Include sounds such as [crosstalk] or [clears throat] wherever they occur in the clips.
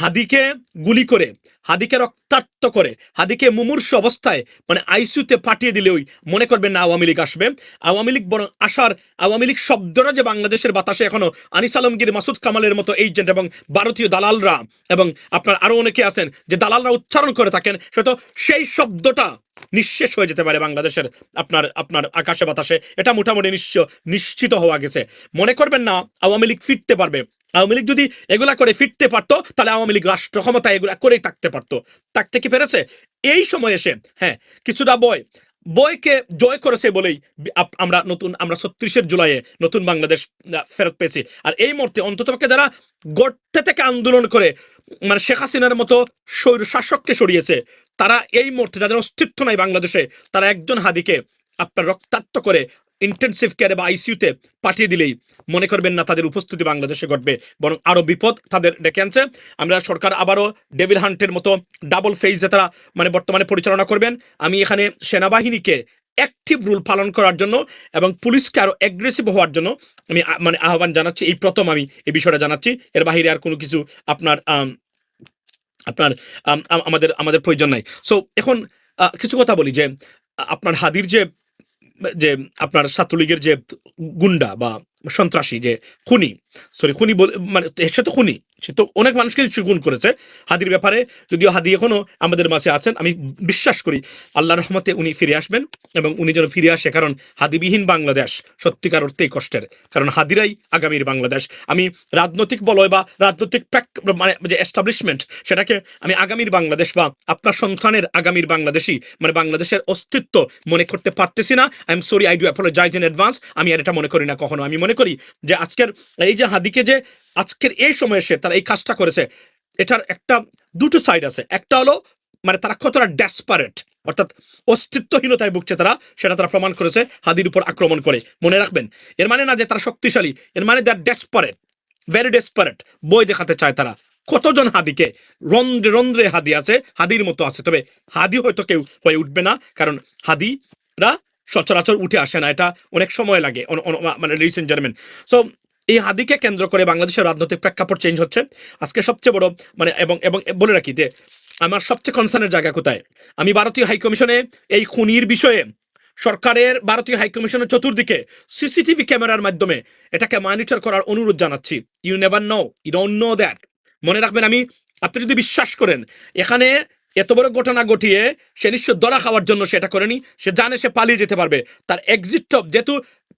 হাদিকে গুলি করে, হাদিকে রক্তাক্ত করে, হাদিকে মুমূর্ষ অবস্থায় মানে আইসিউতে পাঠিয়ে দিলে ওই, মনে করবেন না আওয়ামী লীগ আসবে। আওয়ামী লীগ বরং আসার আওয়ামী লীগ শব্দটা যে বাংলাদেশের বাতাসে এখনও আনিস আলমগীর, মাসুদ কামালের মতো এজেন্ট এবং ভারতীয় দালালরা এবং আপনার আরও অনেকে আছেন যে দালালরা উচ্চারণ করে থাকেন সেটা সেই শব্দটা নিঃশেষ হয়ে যেতে পারে বাংলাদেশের আপনার আপনার আকাশে বাতাসে। এটা মোটামুটি নিশ্চয় নিশ্চিত হওয়া গেছে। মনে করবেন না, আওয়ামী লীগ ফিরতে পারবে। আওয়ামী লীগ যদি এগুলা করে ফিরতে পারতো, তাহলে আওয়ামী লীগ রাষ্ট্র ক্ষমতা এগুলা করেই থাকতে পারতো। থাকতে কি পেরেছে এই সময় এসে হ্যাঁ কিছুটা বয় বইকে জয় করেছে বলেই আমরা নতুন, আমরা ছত্রিশের জুলাইয়ে নতুন বাংলাদেশ ফেরত পেয়েছি। আর এই মুহূর্তে অন্ততপক্ষে যারা গর্তে থেকে আন্দোলন করে মানে শেখ হাসিনার মতো স্বৈর শাসককে সরিয়েছে, তারা এই মুহূর্তে যাদের অস্তিত্ব নাই বাংলাদেশে, তারা একজন হাদিকে আপনার রক্তাক্ত করে ইন্টেনসিভ কেয়ারে বা আইসিইউতে পাঠিয়ে দিলেই মনে করবেন না তাদের উপস্থিতি বাংলাদেশে ঘটবে বরং আরও বিপদ তাদের ডেকে আনছে। আমরা সরকার আবারও ডেভিল হান্টের মতো ডাবল ফেজে তারা মানে বর্তমানে পরিচালনা করবেন আমি এখানে সেনাবাহিনীকে অ্যাক্টিভ রুল পালন করার জন্য এবং পুলিশকে আরও অ্যাগ্রেসিভ হওয়ার জন্য আমি মানে আহ্বান জানাচ্ছি। এই প্রথম আমি এই বিষয়টা জানাচ্ছি। এর বাহিরে আর কোনো কিছু আপনার আপনার আম, আম- আমাদের আমাদের প্রয়োজন নাই। সো এখন কিছু কথা বলি যে আপনার হাদির যে যে আপনার ছাত্রলীগের যে গুন্ডা বা সন্ত্রাসী যে খুনি সরি খুনি মানে সে তো খুনি। সে তো অনেক মানুষকে খুন করেছে। হাদির ব্যাপারে যদিও হাদি এখনও আমাদের মাঝে আছেন, আমি বিশ্বাস করি আল্লাহ রহমতে উনি ফিরে আসবেন এবং উনি যেন ফিরে আসে, কারণ হাদিবিহীন বাংলাদেশ সত্যিকার অর্থেই কষ্টের। কারণ হাদিরাই আগামীর বাংলাদেশ। আমি রাজনৈতিক বলয় বা রাজনৈতিক প্র্যাক- মানে যে এস্টাবলিশমেন্ট সেটাকে আমি আগামীর বাংলাদেশ বা আপনার সন্তানের আগামীর বাংলাদেশি মানে বাংলাদেশের অস্তিত্ব মনে করতে পারতেছি না। I am sorry I do apologise in advance আমি আর এটা মনে করি না কখনো। আমি মনে করি যে আজকের এই যে হাদিকে যে আজকের এই সময় এসে তারা এই কাজটা করেছে। এটার একটা, দুটো সাইড আছে। একটা হলো মানে তারা কতটা ডেসপারেট অর্থাৎ অস্তিত্বহীনতায় ভুগছে তারা, সেটা তারা প্রমাণ করেছে হাদির উপর আক্রমণ করে। মনে রাখবেন, এর মানে না যে তারা শক্তিশালী, এর মানে they are desperate very desperate বই দেখাতে চায় তারা। কতজন হাদিকে? রন্ধ্রে রন্ধ্রে হাদি আছে, হাদির মতো আছে। তবে হাদি হয়তো কেউ হয়ে উঠবে না, কারণ হাদিরা সচরাচর উঠে আসে না। এটা অনেক সময় লাগে মানে রিসেন্ট জার্মেন সো এই হাদিকে কেন্দ্র করে বাংলাদেশের রাজনৈতিক প্রেক্ষাপট চেঞ্জ হচ্ছে। আজকে সবচেয়ে বড় মানে এবং এবং বলে রাখি যে আমার সবচেয়ে কনসার্নের জায়গা কোথায়? আমি ভারতীয় হাইকমিশনে এই খুনির বিষয়ে সরকারের ভারতীয় হাইকমিশনের চতুর্দিকে সিসিটিভি ক্যামেরার মাধ্যমে এটাকে মনিটর করার অনুরোধ জানাচ্ছি। You never know you don't know that মনে রাখবেন আমি, আপনি যদি বিশ্বাস করেন, এখানে এত বড় ঘটনা ঘটিয়ে সে নিশ্চয় দরা খাওয়ার জন্য সেটা করেনি। সে জানে সে পালিয়ে যেতে পারবে। তার এক্সিট যেহেতু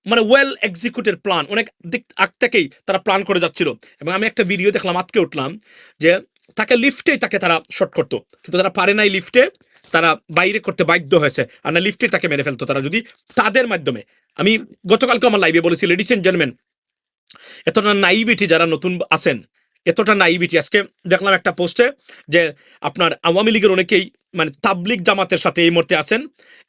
মানে ওয়েল এক্সিকিউটেড প্ল্যান অনেক দিক, আগ থেকেই তারা প্ল্যান করে যাচ্ছিল। এবং আমি একটা ভিডিও দেখলাম, আজকে উঠলাম যে তাকে লিফটেই তাকে তারা শর্ট করতো। কিন্তু তারা পারে নাই লিফটে তারা বাইরে করতে বাধ্য হয়েছে। আর না লিফটে তাকে মেরে ফেলতো তারা যদি তাদের মাধ্যমে। আমি গতকালকে আমার লাইভে বলেছি লেডিস এন্ড জেন্টলম্যান এতটা নাইভিটি যারা নতুন আছেন, এতটা নাইভিটি আজকে দেখলাম একটা পোস্টে যে আপনার আওয়ামী লীগের অনেকেই মানে তাবলিক জামাতের সাথে এই মুহূর্তে আছেন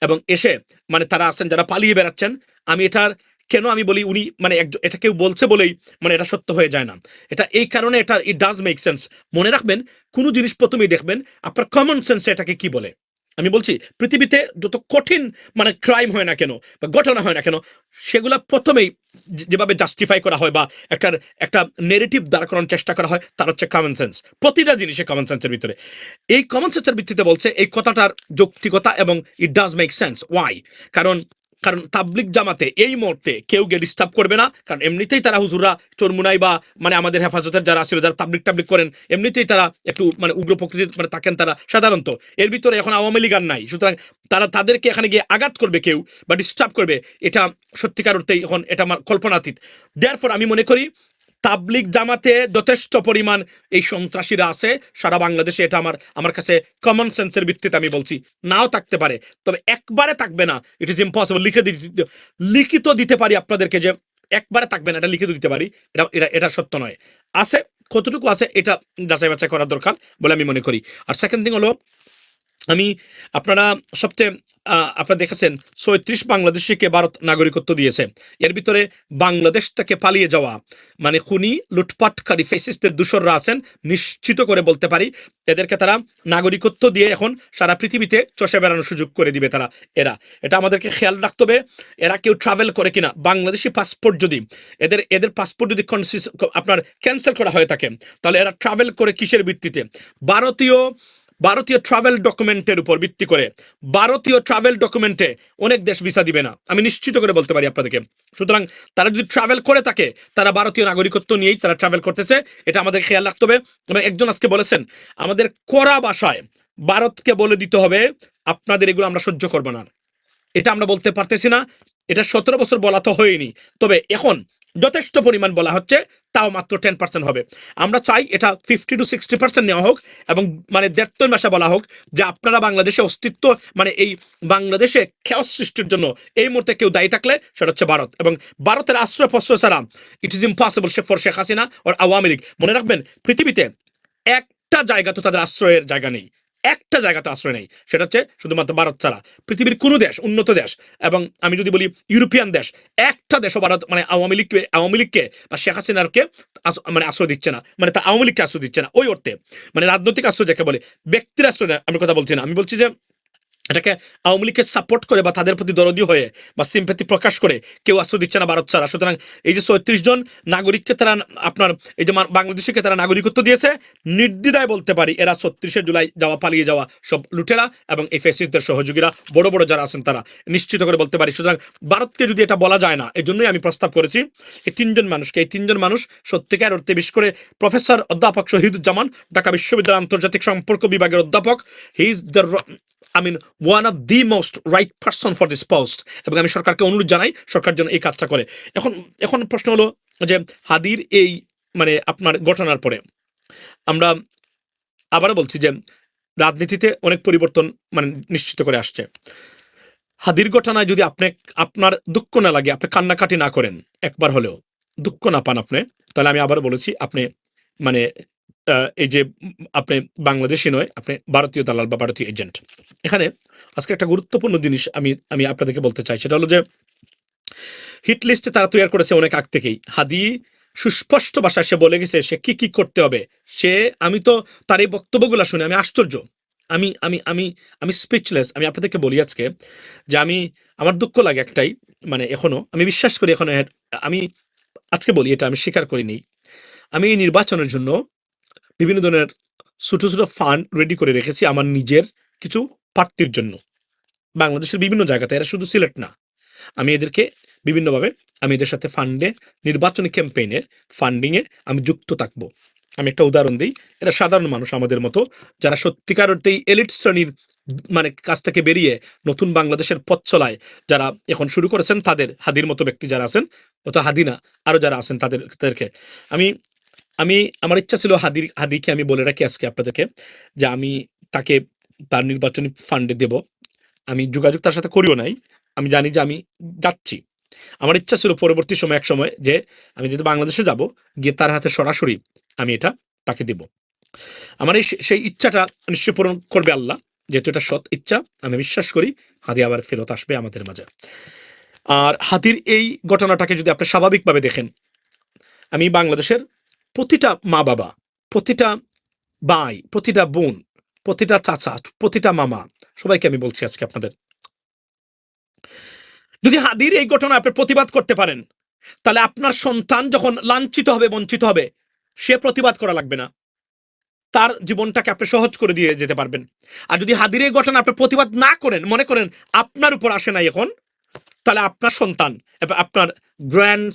এবং এসে মানে তারা আছেন, যারা পালিয়ে বেড়াচ্ছেন। আমি এটার, কেন আমি বলি উনি মানে এটা কেউ বলছে বলেই মানে এটা সত্য হয়ে যায় না। এটা এই কারণে এটা ইট ডাজ মেক সেন্স মনে রাখবেন, কোনো জিনিস প্রথমেই দেখবেন, আপনার কমন সেন্স এটাকে কি বলে? আমি বলছি, পৃথিবীতে যত কঠিন মানে ক্রাইম হয় না কেন বা ঘটনা হয় না কেন, সেগুলা প্রথমেই যেভাবে জাস্টিফাই করা হয় বা একটা একটা নেগেটিভ দাঁড় করানোর চেষ্টা করা হয়, তার হচ্ছে কমন সেন্স প্রতিটা জিনিসে কমন সেন্সের ভিতরে। এই কমন সেন্সের ভিত্তিতে বলছে, এই কথাটার যৌক্তিকতা এবং it does make sense why কারণ কারণ তাবলিক জামাতে এই মুহূর্তে কেউ গিয়ে ডিস্টার্ব করবে না। কারণ এমনিতেই তারা হুজুরা চরমুনাই বা মানে আমাদের হেফাজতের যারা ছিল, যারা তাবলিক টাবলিক করেন, এমনিতেই তারা একটু মানে উগ্র প্রকৃতির মানে থাকেন তারা সাধারণত। এর ভিতরে এখন আওয়ামী লীগ আর নাই। সুতরাং তারা তাদেরকে এখানে গিয়ে আঘাত করবে কেউ বা ডিস্টার্ব করবে, এটা সত্যিকার অর্থেই এখন এটা আমার কল্পনাতীত। দেয়ার ফর আমি মনে করি তাবলিক জামাতে যথেষ্ট পরিমাণ এই সন্ত্রাসীরা আছে। সারা বাংলাদেশে এটা আমার আমার কাছে কমন সেন্সের ভিত্তিতে আমি বলছি। নাও থাকতে পারে। তবে একবারে থাকবে না। ইট ইজ ইম্পসিবল লিখে দিতে, লিখিত দিতে পারি আপনাদেরকে যে একবারে থাকবে না, এটা লিখিত দিতে পারি। এটা এটা এটা সত্য নয়। আছে, কতটুকু আছে, এটা যাচাই বাছাই করার দরকার বলে আমি মনে করি। আর সেকেন্ড থিং হলো আমি আপনারা সবচেয়ে আপনারা দেখেছেন ছয়ত্রিশ বাংলাদেশিকে ভারত নাগরিকত্ব দিয়েছে। এর ভিতরে বাংলাদেশ থেকে পালিয়ে যাওয়া মানে খুনি, লুটপাটকারী ফেসিস্টদের দূষররা আছেন, নিশ্চিত করে বলতে পারি, এদেরকে তারা নাগরিকত্ব দিয়ে এখন সারা পৃথিবীতে চষে বেড়ানোর সুযোগ করে দিবে তারা, এরা। এটা আমাদেরকে খেয়াল রাখতে হবে, এরা কেউ ট্রাভেল করে কিনা। বাংলাদেশি পাসপোর্ট যদি, এদের এদের পাসপোর্ট যদি আপনার ক্যান্সেল করা হয়ে থাকে, তাহলে এরা ট্রাভেল করে কিসের ভিত্তিতে? ভারতীয় ভারতীয় ট্রাভেল ডকুমেন্টের উপর ভিত্তি করে। ভারতীয় ট্রাভেল ডকুমেন্টে অনেক দেশ ভিসা দিবে না। আমি নিশ্চিত করে বলতে পারি আপনাদেরকে। সুতরাং তারা যদি ট্রাভেল করে থাকে, তারা ভারতীয় নাগরিকত্ব নিয়েই তারা ট্রাভেল করতেছে। এটা আমাদের খেয়াল রাখতে হবে। এবং একজন আজকে বলেছেন, আমাদের কড়া ভাষায় ভারতকে বলে দিতে হবে, আপনাদের এগুলো আমরা সহ্য করব না। এটা আমরা বলতে পারতেছি না। এটা সতেরো বছর বলা তো হয়নি। তবে এখন যথেষ্ট পরিমাণ বলা হচ্ছে, তাও মাত্র টেন পার্সেন্ট হবে। আমরা চাই এটা ফিফটি টু সিক্সটি পার্সেন্ট নেওয়া হোক এবং মানে দেড় তিন মাসে বলা হোক যে আপনারা বাংলাদেশে অস্তিত্ব মানে এই বাংলাদেশে খেয়াল সৃষ্টির জন্য এই মুহূর্তে কেউ দায়ী থাকলে সেটা হচ্ছে ভারত। এবং ভারতের আশ্রয় প্রশ্রয় ছাড়া it is impossible say for Sheikh Hasina or Awami League. মনে রাখবেন, পৃথিবীতে একটা জায়গা তো তাদের আশ্রয়ের জায়গা নেই। একটা জায়গাতে আশ্রয় নেই, সেটা হচ্ছে শুধুমাত্র ভারত ছাড়া, পৃথিবীর কোনো দেশ, উন্নত দেশ, এবং আমি যদি বলি ইউরোপিয়ান দেশ, একটা দেশও ভারত মানে আওয়ামী লীগকে আওয়ামী লীগকে বা শেখ হাসিনারকে মানে আশ্রয় দিচ্ছে না মানে তা আওয়ামী লীগকে আশ্রয় দিচ্ছে না, ওই অর্থে মানে রাজনৈতিক আশ্রয় যাকে বলে, ব্যক্তির আশ্রয় আমি কথা বলছি না, আমি বলছি যে এটাকে আওয়ামী লীগকে সাপোর্ট করে বা তাদের প্রতি দরদি হয়ে বা সিম্পেথি প্রকাশ করে কেউ আশ্রয় দিচ্ছে না ভারত ছাড়া। সুতরাং এই যে ছয়ত্রিশ জন নাগরিককে তারা আপনার এই যে বাংলাদেশিকে তারা নাগরিকত্ব দিয়েছে, নির্দ্বিধায় বলতে পারি এরা ছত্রিশে জুলাই যাওয়া, পালিয়ে যাওয়া সব লুটেরা এবং এই ফেসিসদের সহযোগীরা, বড় বড় যারা আছেন তারা, নিশ্চিত করে বলতে পারি। সুতরাং ভারতকে যদি এটা বলা যায় না, এই জন্যই আমি প্রস্তাব করেছি, এই তিনজন মানুষকে, এই তিনজন মানুষ সত্যিকার অর্থে বিশেষ করে প্রফেসর অধ্যাপক শহীদুজ্জামান, ঢাকা বিশ্ববিদ্যালয় আন্তর্জাতিক সম্পর্ক বিভাগের অধ্যাপক he is the I mean one of the most right person for this post এবং আমি সরকারকে অনুরোধ জানাই, সরকার যেন এই কাজটা করে। এখন এখন প্রশ্ন হলো যে হাদির এই মানে আপনার ঘটনার পরে আমরা আবারও বলছি যে রাজনীতিতে অনেক পরিবর্তন মানে নিশ্চিত করে আসছে। হাদির ঘটনায় যদি আপনি, আপনার দুঃখ না লাগে, আপনি কান্নাকাটি না করেন, একবার হলেও দুঃখ না পান আপনি, তাহলে আমি আবার বলেছি, আপনি মানে এই যে আপনি বাংলাদেশি নয়, আপনি ভারতীয় দালাল বা ভারতীয় এজেন্ট। এখানে আজকে একটা গুরুত্বপূর্ণ জিনিস আমি আমি আপনাদেরকে বলতে চাই, সেটা হলো যে হিট লিস্টে তারা তৈরি করেছে অনেক আগ থেকেই। হাদি সুস্পষ্ট ভাষায় সে বলে গেছে, সে কি কি করতে হবে? সে, আমি তো তার এই বক্তব্যগুলো শুনে আমি আশ্চর্য। আমি আমি আমি আমি স্পিচলেস আমি আপনাদেরকে বলি আজকে যে আমি, আমার দুঃখ লাগে একটাই মানে এখনও, আমি বিশ্বাস করি এখনও আমি আজকে বলি এটা, আমি স্বীকার করিনি। আমি এই নির্বাচনের জন্য বিভিন্ন ধরনের ছোট ছোট ফান্ড রেডি করে রেখেছি আমার নিজের কিছু প্রার্থীর জন্য। বাংলাদেশের বিভিন্ন জায়গাতে এরা শুধু সিলেক্ট না। আমি এদেরকে বিভিন্নভাবে আমি এদের সাথে ফান্ডে নির্বাচনী ক্যাম্পেইনে ফান্ডিংয়ে আমি যুক্ত থাকব। আমি একটা উদাহরণ দিই, এরা সাধারণ মানুষ আমাদের মতো, যারা সত্যিকার অর্থেই এলিট শ্রেণির মানে কাছ থেকে বেরিয়ে নতুন বাংলাদেশের পথ চলায়, যারা এখন শুরু করেছেন তাদের হাদির মতো ব্যক্তি যারা আছেন অত হাদি না, আরও যারা আছেন তাদের, তাদেরকে। আমি আমি, আমার ইচ্ছা ছিল হাদির, হাদিকে আমি বলে রাখি আজকে আপনাদেরকে, যে আমি তাকে তার নির্বাচনী ফান্ডে দেব। আমি যোগাযোগ তার সাথে করিও নাই। আমি জানি যে আমি যাচ্ছি। আমার ইচ্ছা ছিল পরবর্তী সময় এক সময় যে আমি যদি বাংলাদেশে যাব, গিয়ে তার হাতে সরাসরি আমি এটা তাকে দেব। আমার এই সেই ইচ্ছাটা নিশ্চয় পূরণ করবে আল্লাহ। যেহেতু এটা সৎ ইচ্ছা, আমি বিশ্বাস করি হাদি আবার ফেরত আসবে আমাদের মাঝে। আর হাতির এই ঘটনাটাকে যদি আপনি স্বাভাবিকভাবে দেখেন, আমি বাংলাদেশের প্রতিটা মা বাবা প্রতিটা বাই প্রতিটা বোন, প্রতিটা চাচা, প্রতিটা মামা, সবাইকে আমি বলছি আজকে আপনাদের। যদি হাদির এই ঘটনা আপনি প্রতিবাদ করতে পারেন, তাহলে আপনার সন্তান যখন লাঞ্ছিত হবে, বঞ্চিত হবে, সে প্রতিবাদ করা লাগবে না। তার জীবনটাকে আপনি সহজ করে দিয়ে যেতে পারবেন। আর যদি হাদির এই ঘটনা আপনি প্রতিবাদ না করেন, মনে করেন আপনার উপর আসে নাই এখন, তাহলে আপনার সন্তান আপনার গ্র্যান্ড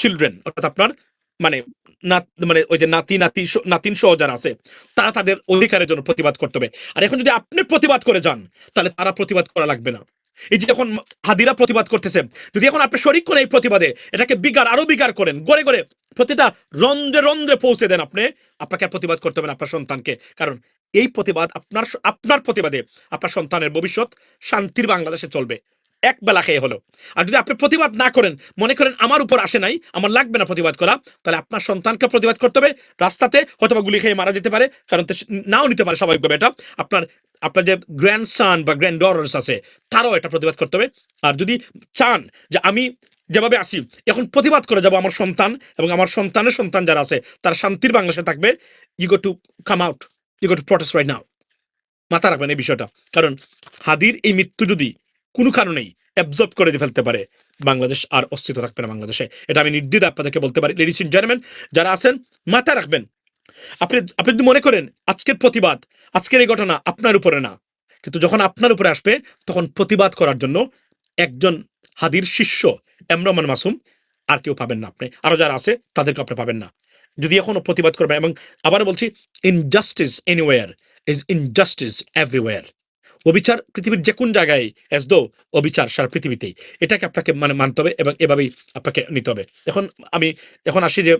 চিলড্রেন অর্থাৎ আপনার মানে মানে ওই যে নাতি নাতি নাতিন সহ যারা আছে, তারা তাদের অধিকারের জন্য প্রতিবাদ করতে হবে। আর এখন যদি আপনি প্রতিবাদ করে যান, তাহলে তারা প্রতিবাদ করা লাগবে না। এই যে এখন হাদিরা প্রতিবাদ করতেছে, যদি এখন আপনি শরিক করেন এই প্রতিবাদে, এটাকে বিগার, আরও বিগার করেন, গড়ে গড়ে, প্রতিটা রন্ধ্রে রন্ধ্রে পৌঁছে দেন আপনি, আপনাকে প্রতিবাদ করতে হবে আপনার সন্তানকে। কারণ এই প্রতিবাদ আপনার আপনার প্রতিবাদে আপনার সন্তানের ভবিষ্যৎ শান্তির বাংলাদেশে চলবে। এক বেলা খেয়ে হলো। আর যদি আপনি প্রতিবাদ না করেন, মনে করেন আমার উপর আসে নাই, আমার লাগবে না প্রতিবাদ করা, তাহলে আপনার সন্তানকে প্রতিবাদ করতে হবে। রাস্তাতে হয়তো গুলি খেয়ে মারা যেতে পারে, কারণ নাও নিতে পারে স্বাভাবিকভাবে এটা। আপনার আপনার যে গ্র্যান্ডসান বা গ্র্যান্ড ডটার্স আছে, তারাও এটা প্রতিবাদ করতে হবে। আর যদি চান যে আমি যেভাবে আসি এখন প্রতিবাদ করে যাব আমার সন্তান এবং আমার সন্তানের সন্তান যারা আছে, তারা শান্তির বাংলাদেশে থাকবে। You go to come out you go to protest right now মাথা রাখবেন এই বিষয়টা। কারণ হাদির এই মৃত্যু যদি কোনো কারণেই অ্যাবজর্ব করে দিয়ে ফেলতে পারে। বাংলাদেশ আর অস্তিত্ব থাকবে না বাংলাদেশে। এটা আমি নির্দ্বিধ আপনাদেরকে বলতে পারি। লেডিস ইন জেন্টলম্যান যারা আছেন মাথা রাখবেন। আপনি আপনি যদি মনে করেন, আজকের প্রতিবাদ, আজকের এই ঘটনা আপনার উপরে না, কিন্তু যখন আপনার উপরে আসবে, তখন প্রতিবাদ করার জন্য একজন হাদির শিষ্য, এমরমান মাসুম, আর কেউ পাবেন না আপনি। আরও যারা আছে, তাদেরকে আপনি পাবেন না। যদি এখনও প্রতিবাদ করবেন, এবং আবার বলছি injustice anywhere is injustice everywhere অবিচার পৃথিবীর যে কোন জায়গায় এস দো অবিচার সারা পৃথিবীতেই। এটাকে আপনাকে মানে মানতে হবে এবং এভাবেই আপনাকে নিতে হবে। এখন আমি, এখন আসি যে,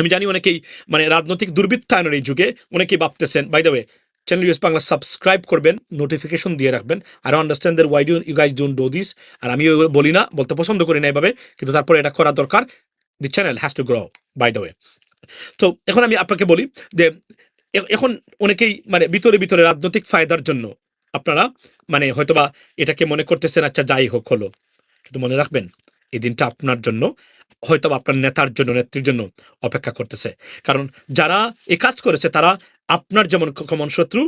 আমি জানি অনেকেই মানে রাজনৈতিক দুর্বৃত্তায়নের এই যুগে অনেকেই ভাবতেছেন by the way channel US Bangla subscribe করবেন নোটিফিকেশন দিয়ে রাখবেন। আর understand there why do you guys don't do this আর আমি বলি না, বলতে পছন্দ করি না এভাবে, কিন্তু তারপরে এটা করা দরকার। The channel has to grow by the way তো এখন আমি আপনাকে বলি যে এখন অনেকেই মানে ভিতরে ভিতরে রাজনৈতিক ফায়দার জন্য আপনারা মানে হয়তোবা এটাকে মনে করতেছেন আচ্ছা যাই হোক, হলো। কিন্তু মনে রাখবেন, এই দিনটা আপনার জন্য হয়তো আপনার নেতার জন্য, নেত্রীর জন্য অপেক্ষা করতেছে। কারণ যারা এ কাজ করেছে, তারা আপনার যেমন কমন শত্রু,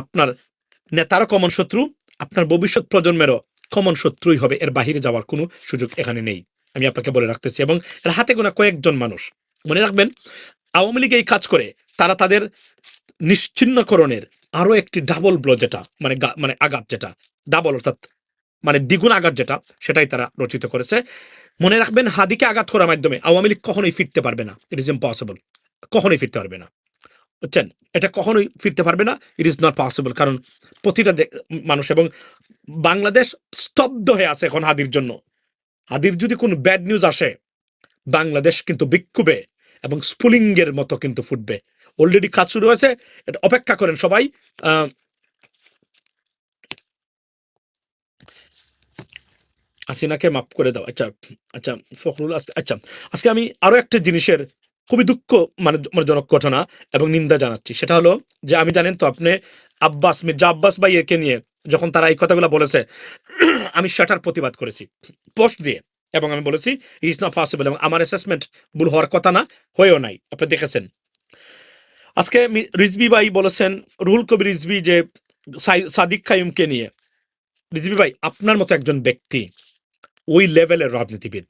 আপনার নেতারও কমন শত্রু, আপনার ভবিষ্যৎ প্রজন্মেরও কমন শত্রুই হবে। এর বাহিরে যাওয়ার কোনো সুযোগ এখানে নেই। আমি আপনাকে বলে রাখতেছি। এবং এর হাতে গোনা কয়েকজন মানুষ। মনে রাখবেন, আওয়ামী লীগ এই কাজ করে, তারা তাদের নিশ্চিহ্নকরণের আরও একটি ডাবল ব্লো যেটা মানে মানে আঘাত যেটা ডাবল অর্থাৎ মানে দ্বিগুণ আঘাত যেটা, সেটাই তারা রচিত করেছে। মনে রাখবেন, হাদিকে আঘাত করার মাধ্যমে আওয়ামী লীগ কখনোই ফিরতে পারবে না। ইট ইজ ইম্পসিবল কখনোই ফিরতে পারবে না। বুঝছেন? এটা কখনোই ফিরতে পারবে না। ইট ইজ নট পসিবল কারণ প্রতিটা মানুষ এবং বাংলাদেশ স্তব্ধ হয়ে আছে এখন হাদির জন্য। হাদির যদি কোনো ব্যাড নিউজ আসে, বাংলাদেশ কিন্তু বিক্ষোভে এবং স্পুলিংয়ের মতো কিন্তু ফুটবে। অলরেডি কাজ শুরু হয়েছে। এটা অপেক্ষা করেন সবাই। আহ, হাসিনাকে মাফ করে দাও। আচ্ছা আচ্ছা ফখরুল আচ্ছা আজকে আমি আরও একটা জিনিসের খুবই দুঃখ মানে মানে জনক ঘটনা এবং নিন্দা জানাচ্ছি। সেটা হলো যে আমি জানেন তো আপনি আব্বাস মির্জা আব্বাস ভাই একে নিয়ে যখন তারা এই কথাগুলো বলেছে আমি সেটার প্রতিবাদ করেছি। পোস্ট দিয়ে। এবং আমি বলেছি ইজ নট পসিবল এবং আমার অ্যাসেসমেন্ট ভুল হওয়ার কথা না হয়েও নাই। আপনি দেখেছেন। আজকে রিজবি ভাই বলেছেন, রুহুল কবির রিজবি যে সাদিক কাইমকে নিয়ে রিজবি ভাই আপনার মতো একজন ব্যক্তি, ওই লেভেলের রাজনীতিবিদ,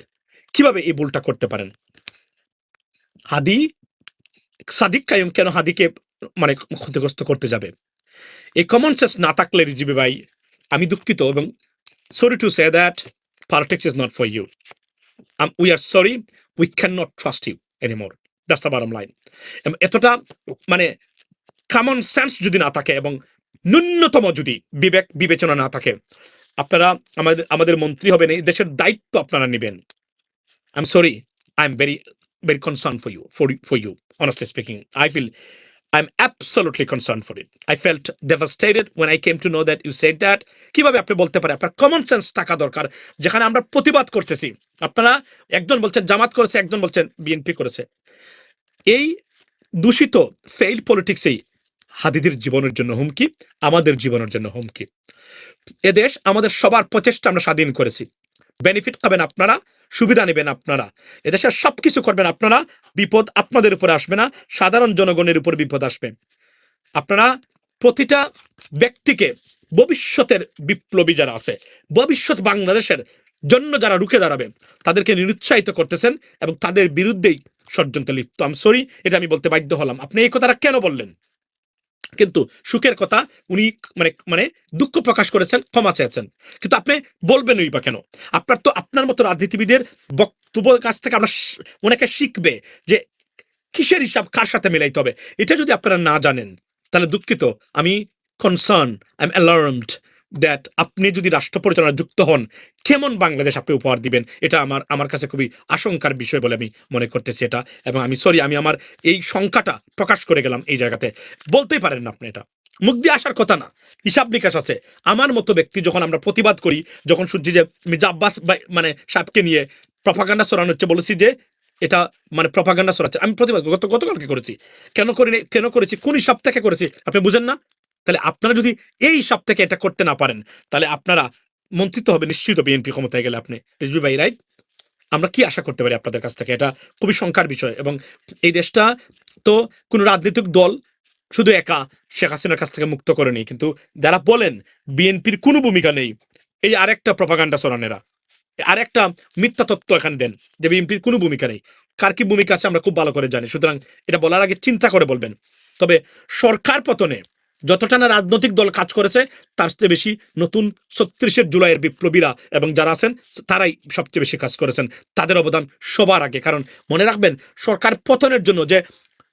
কীভাবে এই ভুলটা করতে পারেন? হাদি, সাদিক কায়ুম কেন হাদিকে মানে ক্ষতিগ্রস্ত করতে যাবে? এই কমন সেন্স না থাকলে রিজিবি ভাই, আমি দুঃখিত এবং sorry to say that politics is not for you we are sorry we can not trust you anymore that's the bottom line এতটা মানে কমন সেন্স যদি না থাকে এবং ন্যূনতম যদি বিবেক, বিবেচনা না থাকে, আপনারা আমাদের আমাদের মন্ত্রী হবেন, এই দেশের দায়িত্ব আপনারা নেবেন। I am sorry I am very very concern for you for for you honestly speaking I feel I am absolutely concern for it I felt devastated when I came to know that you said that কীভাবে আপনি বলতে পারেন, আপনার common sense থাকা দরকার, যেখানে আমরা প্রতিবাদ করতেছি। আপনারা একজন বলছেন, জামাত করেছে, একজন বলছেন বিএনপি করেছে। এই দূষিত ফেইল পলিটিক্সেই হাদিদের জীবনের জন্য হুমকি, আমাদের জীবনের জন্য হুমকি। এদেশ আমাদের সবার প্রচেষ্টা আমরা স্বাধীন করেছি। বেনিফিট পাবেন আপনারা, সুবিধা নেবেন আপনারা। এদেশের সবকিছু করবেন আপনারা, বিপদ আপনাদের উপরে আসবে না, সাধারণ জনগণের উপর বিপদ আসবে। আপনারা প্রতিটা ব্যক্তিকে ভবিষ্যতের বিপ্লবী যারা আছে, ভবিষ্যৎ বাংলাদেশের জন্য যারা রুখে দাঁড়াবে তাদেরকে নিরুৎসাহিত করতেছেন এবং তাদের বিরুদ্ধেই ষড়যন্ত্র লিপ্ত আমি সরি এটা আমি বলতে বাধ্য হলাম। আপনি এই কথাটা কেন বললেন? কিন্তু সুখের কথা উনি মানে মানে দুঃখ প্রকাশ করেছেন, ক্ষমা চেয়েছেন। কিন্তু আপনি বলবেনই বা কেন? আপনার তো আপনার মতো রাজনীতিবিদের বক্তব্যের কাছ থেকে আমরা অনেকে শিখবে যে কিসের হিসাব কার সাথে মিলাইতে হবে। এটা যদি আপনারা না জানেন, তাহলে দুঃখিত। আমি concern I am alarmed that আপনি যদি রাষ্ট্র পরিচালনায় যুক্ত হন, কেমন বাংলাদেশ আপনি উপহার দিবেন? এটা আমার আমার কাছে খুবই আশঙ্কার বিষয় বলে আমি মনে করতেছি এটা। এবং আমি সরি আমি আমার এই শঙ্কাটা প্রকাশ করে গেলাম এই জায়গাতে। বলতেই পারেন না আপনি এটা। মুখ দিয়ে আসার কথা না। হিসাব নিকাশ আছে। আমার মতো ব্যক্তি যখন আমরা প্রতিবাদ করি, যখন শুনছি যে মির্জা আব্বাস মানে সাহেবকে নিয়ে প্রপাগান্ডা সরানো হচ্ছে বলেছি যে, এটা মানে প্রপাগান্ডা সরাচ্ছে আমি প্রতিবাদ গত, গতকালকে করেছি। কেন করিনি, কেন করেছি, কোন হিসাব থেকে করেছি, আপনি বুঝেন না? তাহলে আপনারা যদি এই হিসাব থেকে এটা করতে না পারেন, তাহলে আপনারা মন্ত্রিত হবে, নিশ্চিত বিএনপি ক্ষমতায় গেলে আপনি। রিজবি ভাই রাইট আমরা কি আশা করতে পারি আপনাদের কাছ থেকে? এটা খুবই শঙ্কার বিষয় এবং এই দেশটা তো কোনো রাজনৈতিক দল শুধু একা শেখ হাসিনার কাছ থেকে মুক্ত করেনি। কিন্তু যারা বলেন বিএনপির কোনো ভূমিকা নেই, এই আরেকটা প্রপাগান্ডা চলানেরা আরেকটা মিথ্যা তত্ত্ব এখানে দেন যে বিএনপির কোনো ভূমিকা নেই। কার কি ভূমিকা আছে আমরা খুব ভালো করে জানি। সুতরাং এটা বলার আগে চিন্তা করে বলবেন। তবে সরকার পতনে যতটা না রাজনৈতিক দল কাজ করেছে, তার চেয়ে বেশি নতুন ছত্রিশের জুলাইয়ের বিপ্লবীরা এবং যারা আছেন, তারাই সবচেয়ে বেশি কাজ করেছেন। তাদের অবদান সবার আগে। কারণ মনে রাখবেন, সরকার পতনের জন্য যে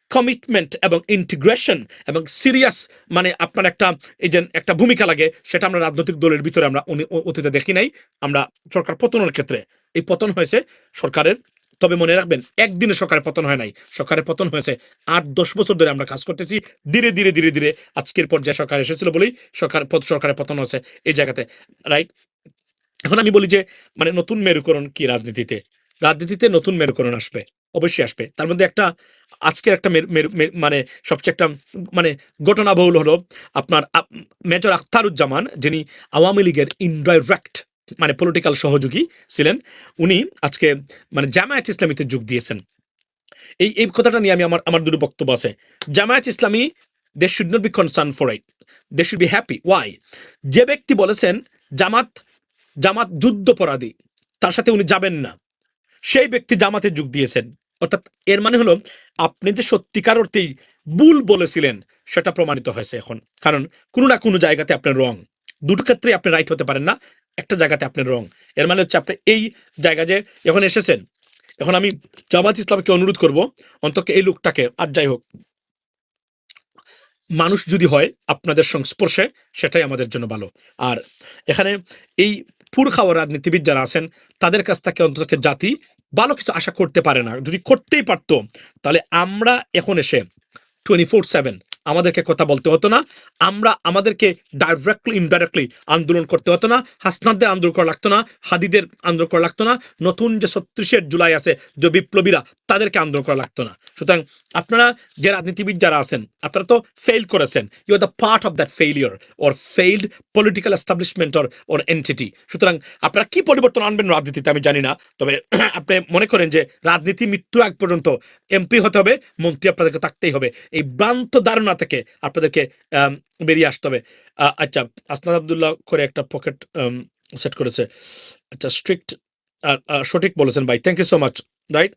কমিটমেন্ট এবং ইন্টিগ্রেশন এবং সিরিয়াস মানে আপনার একটা, এই যে একটা ভূমিকা লাগে, সেটা আমরা রাজনৈতিক দলের ভিতরে আমরা অতীতে দেখি নাই। আমরা সরকার পতনের ক্ষেত্রে। এই পতন হয়েছে সরকারের তবে মনে রাখবেন, একদিনে সরকারের পতন হয় নাই। সরকারের পতন হয়েছে আট, দশ বছর ধরে আমরা কাজ করতেছি। ধীরে ধীরে ধীরে ধীরে আজকের পর্যায়ে সরকার এসেছিল বলেই সরকার সরকারের পতন হয়েছে এই জায়গাতে রাইট এখন আমি বলি যে মানে নতুন মেরুকরণ কি রাজনীতিতে? রাজনীতিতে নতুন মেরুকরণ আসবে, অবশ্যই আসবে। তার মধ্যে একটা, আজকের একটা মানে সবচেয়ে একটা মানে ঘটনাবহুল হলো আপনার আপ- মেজর আখতারুজ্জামান যিনি আওয়ামী লীগের ইনডাইরেক্ট মানে পলিটিক্যাল সহযোগী ছিলেন। উনি আজকে মানে জামায়াত ইসলামীতে যোগ দিয়েছেন। এই এই কথাটা নিয়ে আমি আমার আমার দুটো বক্তব্য আছে। Jamaat Islami they should not be concern for it they should be happy why যে ব্যক্তি বলেছেন, জামাত জামাত যুদ্ধপরাধী, তার সাথে উনি যাবেন না। সেই ব্যক্তি জামাতে যোগ দিয়েছেন। অর্থাৎ এর মানে হলো, আপনি যে সত্যিকার অর্থেই ভুল বলেছিলেন, সেটা প্রমাণিত হয়েছে এখন। কারণ কোনো না কোনো জায়গাতে আপনার রং দুটো ক্ষেত্রে আপনি রাইট হতে পারেন না। একটা জায়গাতে আপনার রং। এর মানে হচ্ছে আপনি এই জায়গা যে এখন এসেছেন, এখন আমি জামাত ইসলামকে অনুরোধ করব, অন্তত এই লোকটাকে, আর যাই হোক, মানুষ যদি হয় আপনাদের সংস্পর্শে, সেটাই আমাদের জন্য ভালো। আর এখানে এই পুর খাওয়া রাজনীতিবিদ যারা আছেন, তাদের কাছ থেকে অন্তত জাতি ভালো কিছু আশা করতে পারে না। যদি করতেই পারতো, তাহলে আমরা এখন এসে টোয়েন্টি ফোর সেভেন আমাদেরকে কথা বলতে হতো না। আমরা আমাদেরকে ডাইরেক্টলি ইনডাইরেক্টলি আন্দোলন করতে হতো না। হাসনাদদের আন্দোলন করা লাগতো না। হাদিদের আন্দোলন করা লাগতো না। নতুন যে ছত্রিশের জুলাই আছে, যে বিপ্লবীরা, তাদেরকে আন্দোলন করা লাগতো না। সুতরাং আপনারা যে রাজনীতিবিদ যারা আছেন, আপনারা তো ফেল করেছেন। You are the part of that failure or failed political establishment or or entity সুতরাং আপনারা কি পরিবর্তন আনবেন রাজনীতিতে আমি জানি না। তবে [clears throat] আপনি মনে করেন যে রাজনীতি মৃত্যুর আগ পর্যন্ত এমপি হতে হবে, মন্ত্রী আপনাদেরকে থাকতেই হবে। এই ভ্রান্ত ধারণা থেকে আপনাদেরকে বেরিয়ে আসতে হবে। আচ্ছা আসনাদ আবদুল্লাহ করে একটা পকেট সেট করেছে। আচ্ছা স্ট্রিক্ট সঠিক বলেছেন ভাই। Thank you so much right